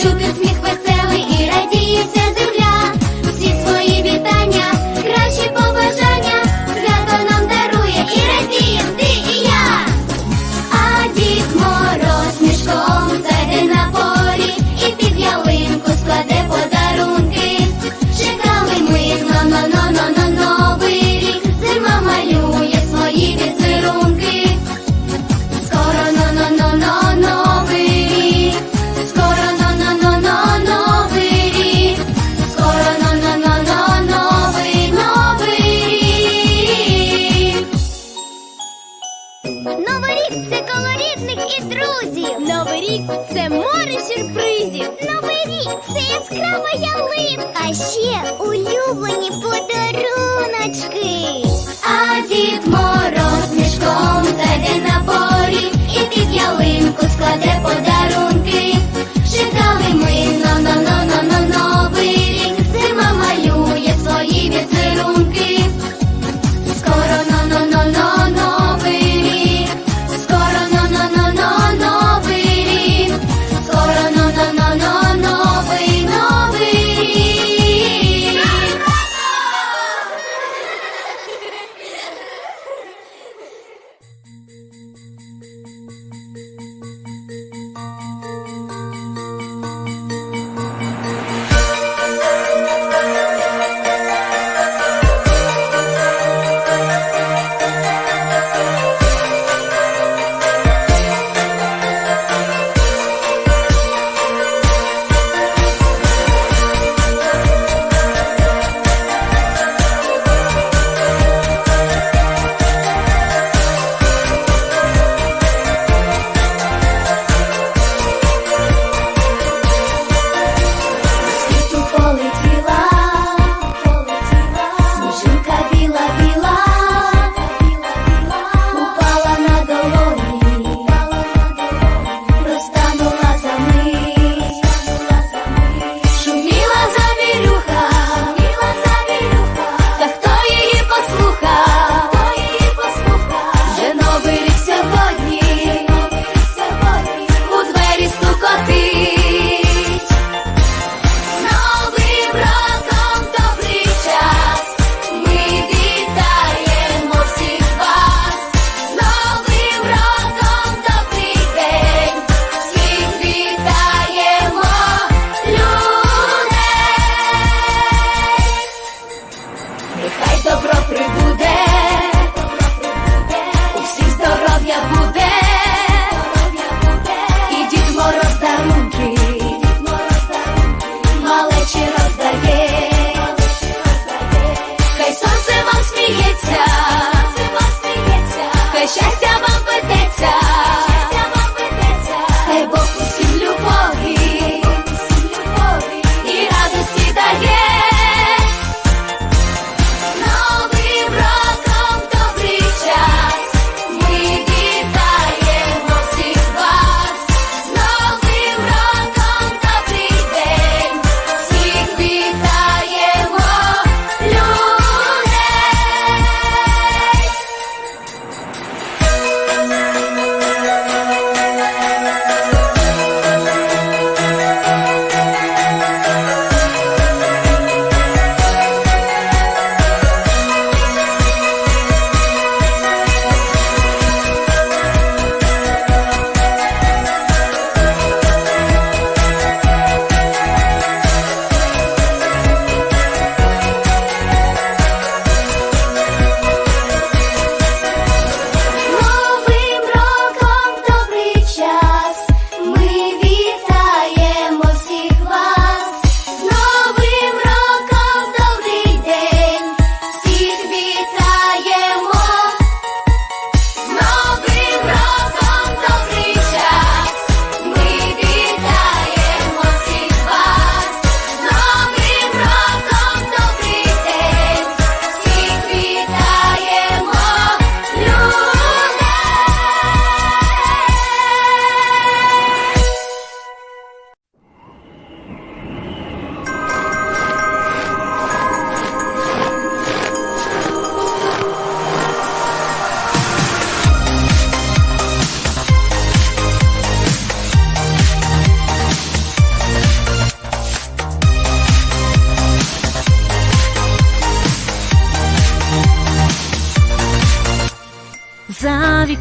Jupiter's Привіт! Це яскрава ялинка. Ще улюблені подаруночки. А дід мороз мішком зайде на поріг і під ялинку складе подарунок.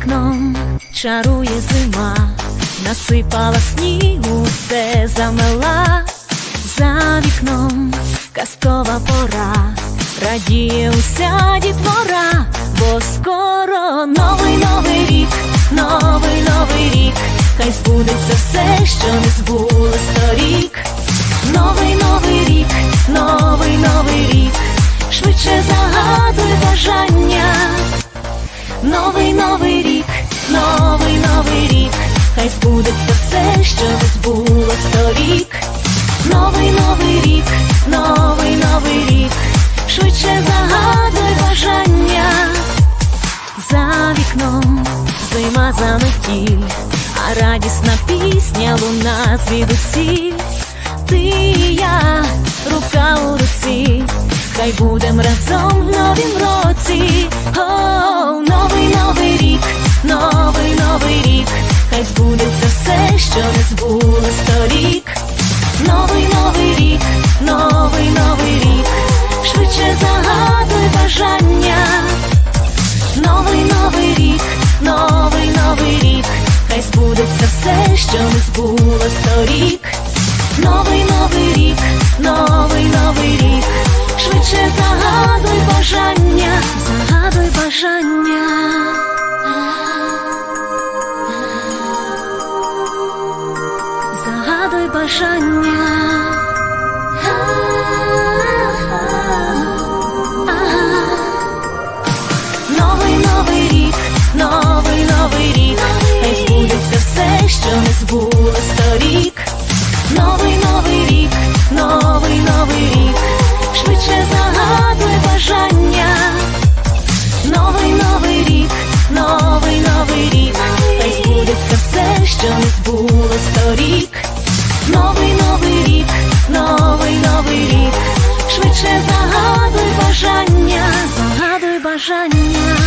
Вікном чарує зима, насипала снігу, все замела, за вікном казкова пора, радіє уся дітвора, бо скоро новий новий рік, новий новий рік, хай збудеться все, що не збулось торік. Новий новий рік, новий новий рік, швидше загадуй бажання. Новий новий рік, новий новий рік, хай збудеться все, що не збулось торік. Новий новий рік, новий новий рік, швидше загадуй бажання. За вікном зима заметіль, а радісна пісня луна звідусіль. Ти і я, рука у руці, хай будем разом в новім році. О, новий новий рік, бажання. Новий новий рік, новий новий рік, не збудеться все, що не збулось загадуй бажання.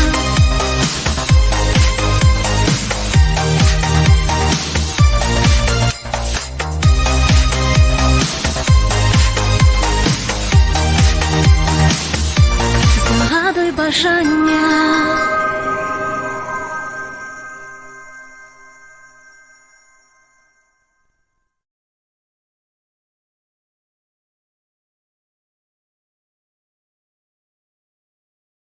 Загадуй бажання.